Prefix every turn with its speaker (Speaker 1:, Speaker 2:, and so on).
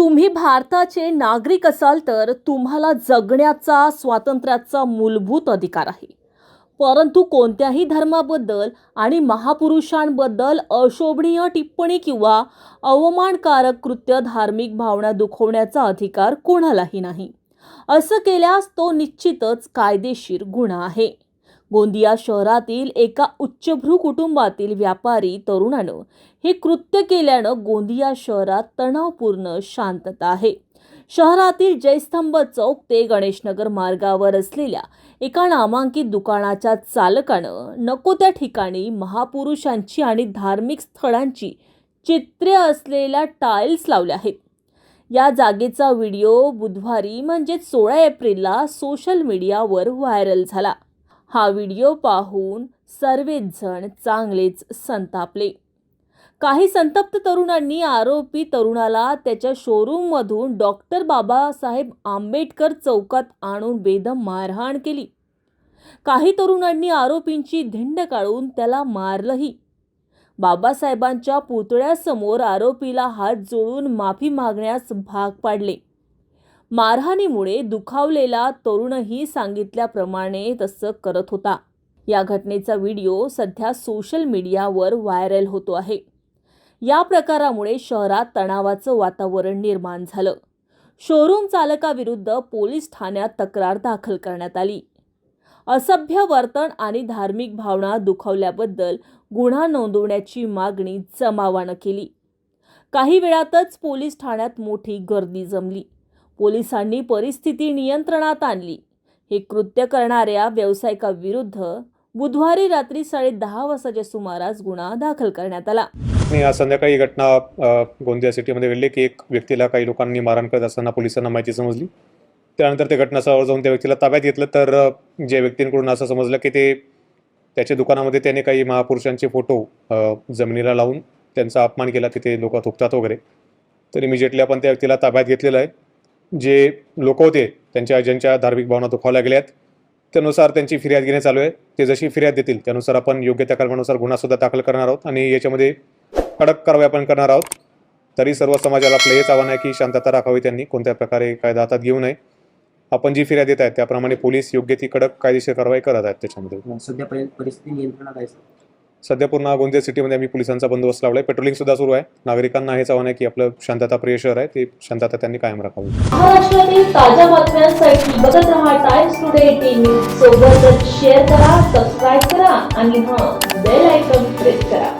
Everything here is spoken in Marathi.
Speaker 1: तुम्ही भारताचे नागरिक असाल तर तुम्हाला जगण्याचा स्वातंत्र्याचा मूलभूत अधिकार आहे. परंतु कोणत्याही धर्माबद्दल आणि महापुरुषांबद्दल अशोभनीय टिप्पणी किंवा अवमानकारक कृत्य धार्मिक भावना दुखवण्याचा अधिकार कोणालाही नाही. असं केल्यास तो निश्चितच कायदेशीर गुन्हा आहे. गोंदिया शहरातील एका उच्चभ्रू कुटुंबातील व्यापारी तरुणानं हे कृत्य केल्यानं गोंदिया शहरात तणावपूर्ण शांतता आहे. शहरातील जयस्तंभ चौक ते गणेशनगर मार्गावर असलेल्या एका नामांकित दुकानाच्या चालकानं नको त्या ठिकाणी महापुरुषांची आणि धार्मिक स्थळांची चित्रे असलेल्या टाईल्स लावल्या आहेत. या जागेचा व्हिडिओ बुधवारी म्हणजेच सोळा एप्रिलला सोशल मीडियावर व्हायरल झाला. हा व्हिडिओ पाहून सर्वच जण चांगलेच संतापले. काही संतप्त तरुणांनी आरोपी तरुणाला त्याच्या शोरूममधून डॉक्टर बाबासाहेब आंबेडकर चौकात आणून बेदम मारहाण केली. काही तरुणांनी आरोपींची धिंड काढून त्याला मारलंही. बाबासाहेबांच्या पुतळ्यासमोर आरोपीला हात जोडून माफी मागण्यास भाग पाडले. मारहाणीमुळे दुखावलेला तरुणही सांगितल्याप्रमाणे तसं करत होता. या घटनेचा व्हिडिओ सध्या सोशल मीडियावर व्हायरल होतो आहे. या प्रकारामुळे शहरात तणावाचं वातावरण निर्माण झालं. शोरूम चालकाविरुद्ध पोलीस ठाण्यात तक्रार दाखल करण्यात आली. असभ्य वर्तन आणि धार्मिक भावना दुखावल्याबद्दल गुन्हा नोंदवण्याची मागणी जमावानं केली. काही वेळातच पोलीस ठाण्यात मोठी गर्दी जमली. पोलिसांनी परिस्थिती नियंत्रणात आणली. हे कृत्य करणाऱ्या व्यावसायिकाविरुद्ध बुधवारी रात्री साडे दहा वाजताच्या सुमारास गुन्हा दाखल करण्यात आला.
Speaker 2: मी आज संध्याकाळी घटना गोंदिया सिटीमध्ये घडली की एक व्यक्तीला काही लोकांनी मारहाण करत असताना पोलिसांना माहिती समजली. त्यानंतर ते घटनास्थळावर जाऊन त्या व्यक्तीला ताब्यात घेतलं. तर ज्या व्यक्तींकडून असं समजलं की ते त्याच्या दुकानामध्ये त्याने काही महापुरुषांचे फोटो जमिनीला लावून त्यांचा अपमान केला तिथे लोक थुकतात वगैरे. तर इमिजिएटली आपण त्या व्यक्तीला ताब्यात घेतलेलं आहे. जे लोक होते त्यांच्या ज्यांच्या धार्मिक भावना दुखावल्या आहेत. त्यानुसार त्यांची फिर्याद घेणे चालू आहे. ते जशी फिर्याद देतील त्यानुसार आपण योग्य त्या कलमानुसार गुन्हासुद्धा दाखल करणार आहोत आणि याच्यामध्ये कडक कारवाई आपण करणार आहोत. तरी सर्व समाजाला आपलं हेच आव्हान आहे की शांतता राखावी त्यांनी. कोणत्या प्रकारे कायदा हातात घेऊ नये. आपण जी फिर्याद देत आहेत त्याप्रमाणे पोलीस योग्य ती कडक कायदेशीर कारवाई करत आहेत त्याच्यामध्ये.
Speaker 3: सध्या परिस्थिती नियंत्रणात आहे
Speaker 2: सध्या पूर्ण गोंदिया सिटीमध्ये आम्ही पोलिसांचा बंदोबस्त लावला आहे पेट्रोलिंग सुद्धा सुरू आहे. नागरिकांना हेच आव्हान आहे की आपलं शांतताप्रिय शहर आहे. ते शांतता त्यांनी कायम राखावी.
Speaker 1: महाराष्ट्रातील ताज्या बातम्यांसाठी बघत राहा टाइम्स टुडे टीव्ही सोबतच शेअर करा सबस्क्राईब करा आणि हां बेल आयकॉन प्रेस करा.